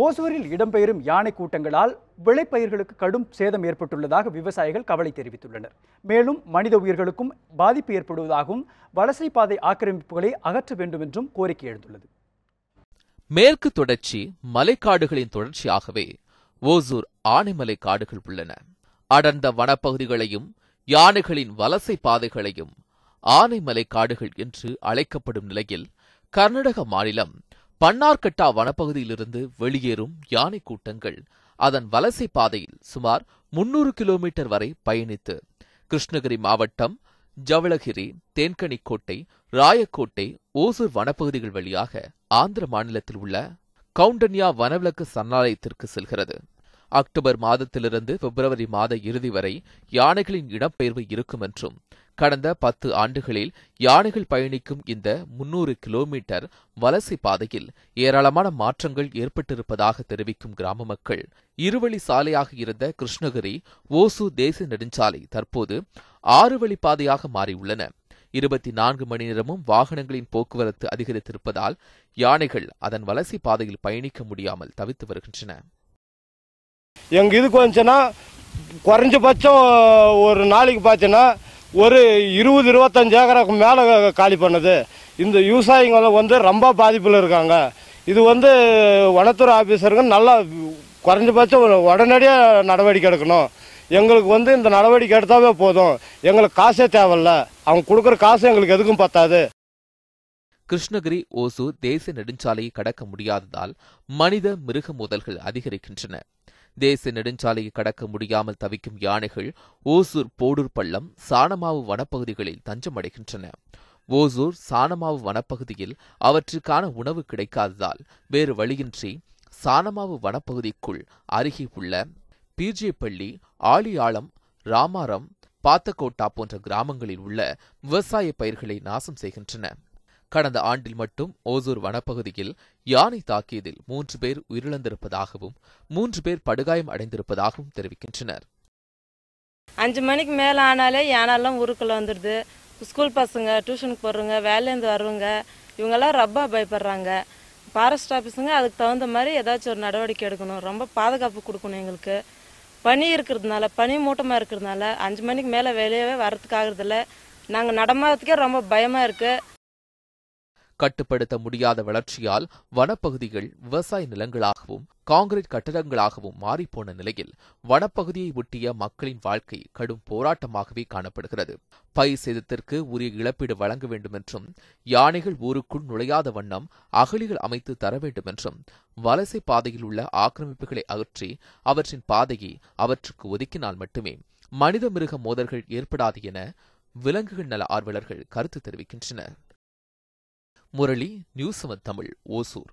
ஓசூரில் இடம்பெயரும் யானை கூட்டங்களால் விளைப்பயிர்களுக்கு கடும் சேதம் ஏற்பட்டுள்ளதாக விவசாயிகள் கவலை தெரிவித்துள்ளனர். மேலும் மனித உயிர்களுக்கும் பாதிப்பு ஏற்படுவதாகவும் வலசை பாதை ஆக்கிரமிப்புகளை அகற்ற வேண்டும் என்றும் கோரிக்கை எழுந்துள்ளது. மேற்கு தொடர்ச்சி மலைக்காடுகளின் தொடர்ச்சியாகவே ஓசூர் ஆனைமலை காடுகள் உள்ளன. அடர்ந்த வனப்பகுதிகளையும் யானைகளின் வலசை பாதைகளையும் ஆனைமலை காடுகள் என்று அழைக்கப்படும் நிலையில் கர்நாடக மாநிலம் பன்னார்கட்டா வனப்பகுதியிலிருந்து வெளியேறும் யானை கூட்டங்கள் அதன் வலசை பாதையில் சுமார் முன்னூறு கிலோமீட்டர் வரை பயணித்து கிருஷ்ணகிரி மாவட்டம் ஜவளகிரி தேன்கனிக்கோட்டை ராயக்கோட்டை ஓசூர் வனப்பகுதிகள் வழியாக ஆந்திர மாநிலத்தில் உள்ள கவுண்டன்யா வனவிலக்கு சரணாலயத்திற்கு செல்கிறது. அக்டோபர் மாதத்திலிருந்து பிப்ரவரி மாத இறுதி வரை யானைகளின் இடம்பெயர்வு இருக்கும் என்றும் கடந்த பத்து ஆண்டுகளில் யானைகள் பயணிக்கும் இந்த முன்னூறு கிலோமீட்டர் வலசை பாதையில் ஏராளமான மாற்றங்கள் ஏற்பட்டிருப்பதாக தெரிவிக்கும் கிராம மக்கள் இருவழி சாலையாக இருந்த கிருஷ்ணகிரி ஓசு தேசிய நெடுஞ்சாலை தற்போது ஆறு வழி பாதையாக மாறியுள்ளன. இருபத்தி நான்கு மணி நேரமும் வாகனங்களின் போக்குவரத்து அதிகரித்திருப்பதால் யானைகள் அதன் வலசை பாதையில் பயணிக்க முடியாமல் தவித்து வருகின்றன. எங்கள் இதுக்கு வந்துச்சுன்னா குறைஞ்சபட்சம் ஒரு நாளைக்கு பார்த்தீங்கன்னா ஒரு இருபது இருபத்தஞ்சு ஏக்கராக்கு மேலே காலி பண்ணுது. இந்த விவசாயிங்க வந்து ரொம்ப பாதிப்பில் இருக்காங்க. இது வந்து வனத்துறை ஆஃபீஸருங்க நல்லா குறைஞ்சபட்சம் உடனடியாக நடவடிக்கை எடுக்கணும். எங்களுக்கு வந்து இந்த நடவடிக்கை எடுத்தாவே போதும். எங்களுக்கு காசே தேவையில்ல. அவங்க கொடுக்குற காசு எங்களுக்கு எதுக்கும் பத்தாது. கிருஷ்ணகிரி ஓசூர் தேசிய நெடுஞ்சாலையை கடக்க முடியாததால் மனித மிருக மோதல்கள் அதிகரிக்கின்றன. தேசிய நெடுஞ்சாலையை கடக்க முடியாமல் தவிக்கும் யானைகள் ஓசூர் போடூர் பள்ளம் சாணமாவு வனப்பகுதிகளில் தஞ்சமடைகின்றன ஓசூர் சாணமாவு வனப்பகுதியில் அவற்றுக்கான உணவு கிடைக்காததால் வேறு வழியின்றி சாணமாவு வனப்பகுதிக்குள் அருகே உள்ள பீர்ஜியப்பள்ளி ஆழியாளம் ராமாரம் பாத்தக்கோட்டா போன்ற கிராமங்களில் உள்ள விவசாய பயிர்களை நாசம் செய்கின்றன. கடந்த ஆண்டில் மட்டும் ஓசூர் வனப்பகுதியில் யானை தாக்கியதில் மூன்று பேர் உயிரிழந்திருப்பதாகவும் மூன்று பேர் படுகாயம் அடைந்திருப்பதாகவும் தெரிவிக்கின்றனர். அஞ்சு மணிக்கு மேலே ஆனாலே யானெல்லாம் ஊருக்குள்ளே வந்துடுது. ஸ்கூல் பசங்க டியூஷனுக்கு போடுறவங்க வேலையிலேருந்து வருவங்க இவங்கெல்லாம் ரொம்ப பயப்படுறாங்க. ஃபாரஸ்ட் ஆஃபீஸுங்க அதுக்கு தகுந்த மாதிரி ஏதாச்சும் ஒரு நடவடிக்கை எடுக்கணும். ரொம்ப பாதுகாப்பு கொடுக்கணும் எங்களுக்கு. பனி இருக்கிறதுனால பனி மூட்டமாக இருக்கிறதுனால அஞ்சு மணிக்கு மேலே வெளியவே வரத்துக்கு ஆகுறதில்ல. நாங்கள் நடமாறதுக்கே ரொம்ப பயமாக இருக்குது கட்டுப்படுத்த முடியாத வளர்ச்சியால் வனப்பகுதிகள் விவசாய நிலங்களாகவும் காங்கிரீட் கட்டடங்களாகவும் மாறிப்போன நிலையில் வனப்பகுதியை ஒட்டிய மக்களின் வாழ்க்கை கடும் போராட்டமாகவே காணப்படுகிறது. பயிர் சேதத்திற்கு உரிய இழப்பீடு வழங்க வேண்டும் என்றும் யானைகள் ஊருக்குள் நுழையாத வண்ணம் அகழிகள் அமைத்து தர வேண்டும் என்றும் வலசை பாதையில் உள்ள ஆக்கிரமிப்புகளை அகற்றி அவற்றின் பாதையை அவற்றுக்கு ஒதுக்கினால் மட்டுமே மனித மிருக மோதல்கள் ஏற்படாது என விலங்குகள் நல ஆர்வலர்கள் கருத்து தெரிவிக்கின்றனர். முரளி நியூஸ் தமிழ் ஓசூர்